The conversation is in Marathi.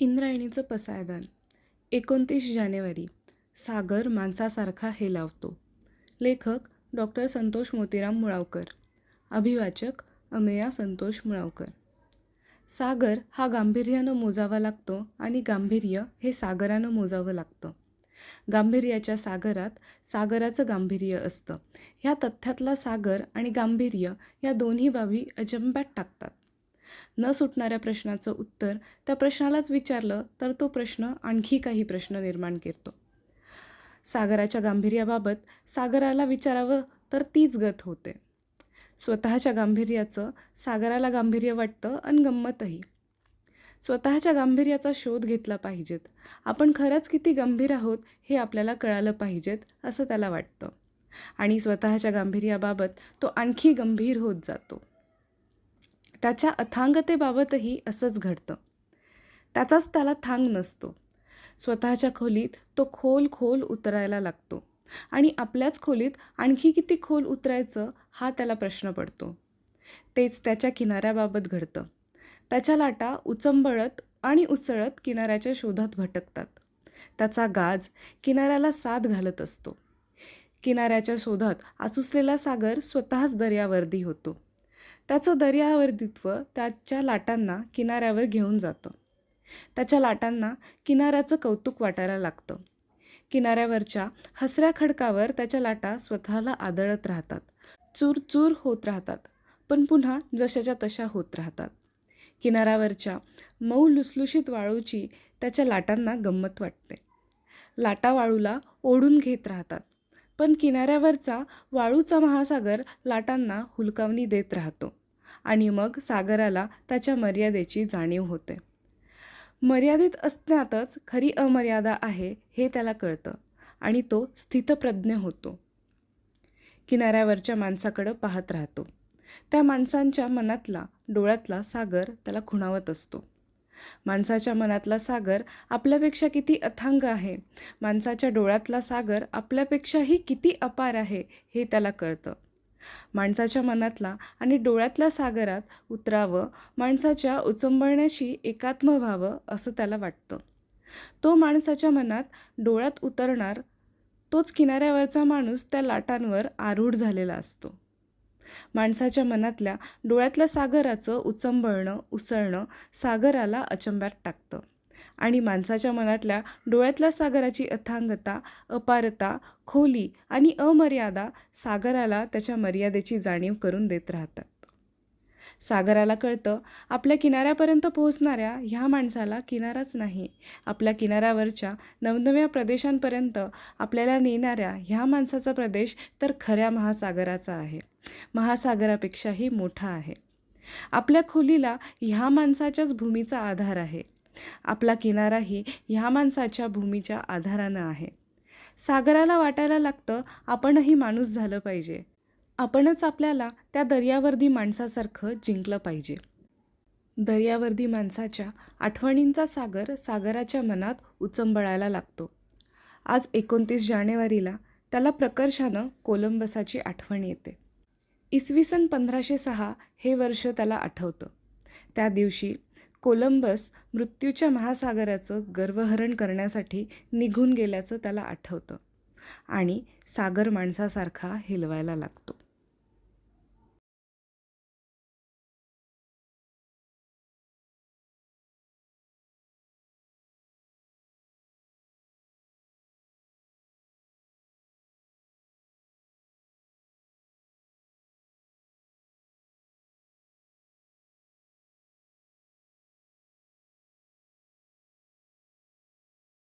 इंद्रायणीचं पसायदान. एकोणतीस जानेवारी सागर माणसासारखा हेलावतो लेखक डॉक्टर संतोष मोतीराम मुळावकर. अभिवाचक अमेया संतोष मुळावकर. सागर हा गांभीर्यानं मोजावा लागतो आणि गांभीर्य हे सागरानं मोजावं लागतं. गांभीर्याच्या सागरात सागराचं गांभीर्य असतं. ह्या तथ्यातला सागर आणि गांभीर्य या दोन्ही बाबी अजंब्यात टाकतात. न सुटणाऱ्या प्रश्नाचं उत्तर त्या प्रश्नालाच विचारलं तर तो प्रश्न आणखी काही प्रश्न निर्माण करतो. सागराच्या गांभीर्याबाबत सागराला विचारावं तर तीच गत होते. स्वतःच्या गांभीर्याचं सागराला गांभीर्य वाटतं आणि गंमतही. स्वतःच्या गांभीर्याचा शोध घेतला पाहिजेत. आपण खरंच किती गंभीर आहोत हे आपल्याला कळालं पाहिजेत असं त्याला वाटतं. आणि स्वतःच्या गांभीर्याबाबत तो आणखी गंभीर होत जातो. त्याच्या अथांगतेबाबतही असंच घडतं. त्याचाच त्याला थांग नसतो. स्वतःच्या खोलीत तो खोल खोल उतरायला लागतो आणि आपल्याच खोलीत आणखी किती खोल उतरायचं हा त्याला प्रश्न पडतो. तेच त्याच्या किनाऱ्याबाबत घडतं. त्याच्या लाटा उचंबळत आणि उसळत किनाऱ्याच्या शोधात भटकतात. त्याचा गाज किनाऱ्याला साथ घालत असतो. किनाऱ्याच्या शोधात आसुसलेला सागर स्वतःच दर्यावर्दी होतो. त्याचं दर्यावर्दित्व त्याच्या लाटांना किनाऱ्यावर घेऊन जातं. त्याच्या लाटांना किनाऱ्याचं कौतुक वाटायला लागतं. किनाऱ्यावरच्या हसऱ्या खडकावर त्याच्या लाटा स्वतःला आदळत राहतात. चूर चूर होत राहतात पण पुन्हा जशाच्या तशा होत राहतात. किनाऱ्यावरच्या मऊ लुसलुशीत वाळूची त्याच्या लाटांना गंमत वाटते. लाटा वाळूला ओढून घेत राहतात. पण किनाऱ्यावरचा वाळूचा महासागर लाटांना हुलकावणी देत राहतो आणि मग सागराला त्याच्या मर्यादेची जाणीव होते. मर्यादित असण्यातच खरी अमर्यादा आहे हे त्याला कळतं आणि तो स्थितप्रज्ञ होतो. किनाऱ्यावरच्या माणसाकडं पाहत राहतो. त्या माणसांच्या मनातला डोळ्यातला सागर त्याला खुणावत असतो. माणसाच्या मनातला सागर आपल्यापेक्षा किती अथांग आहे? माणसाच्या डोळ्यातला सागर आपल्यापेक्षाही किती अपार आहे हे त्याला कळतं. माणसाच्या मनातला आणि डोळ्यातल्या सागरात उतरावं माणसाच्या उचंबळण्याशी एकात्म व्हावं असं त्याला वाटतं. तो माणसाच्या मनात डोळ्यात उतरणार तोच किनाऱ्यावरचा माणूस त्या लाटांवर आरूढ झालेला असतो. माणसाच्या मनातल्या डोळ्यातल्या सागराचं उचंबळणं उसळणं सागराला अचंब्यात टाकतं. आणि माणसाच्या मनातल्या डोळ्यातल्या सागराची अथांगता अपारता खोली आणि अमर्यादा सागराला त्याच्या मर्यादेची जाणीव करून देत राहतात. सागराला कळतं आपल्या किनाऱ्यापर्यंत पोहोचणाऱ्या ह्या माणसाला किनाराच नाही. आपल्या किनाऱ्यावरच्या नवनव्या प्रदेशांपर्यंत आपल्याला नेणाऱ्या ह्या माणसाचा प्रदेश तर खऱ्या महासागराचा आहे. महासागरापेक्षाही मोठा आहे. आपल्या खोलीला ह्या माणसाच्याच भूमीचा आधार आहे. आपला किनाराही ह्या माणसाच्या भूमीच्या आधारानं आहे. सागराला वाटायला लागतं आपणही माणूस झालं पाहिजे. आपणच आपल्याला त्या दर्यावर्दी माणसासारखं जिंकलं पाहिजे. दर्यावर्दी माणसाच्या आठवणींचा सागर सागराच्या मनात उचंबळायला लागतो. आज एकोणतीस जानेवारीला त्याला प्रकर्षानं कोलंबसाची आठवण येते. इसवी सन पंधराशे सहा हे वर्ष त्याला आठवतं. त्या दिवशी कोलंबस मृत्यूच्या महासागराचं गर्वहरण करण्यासाठी निघून गेल्याचं त्याला आठवतं आणि सागर माणसासारखा हेलवायला लागतो.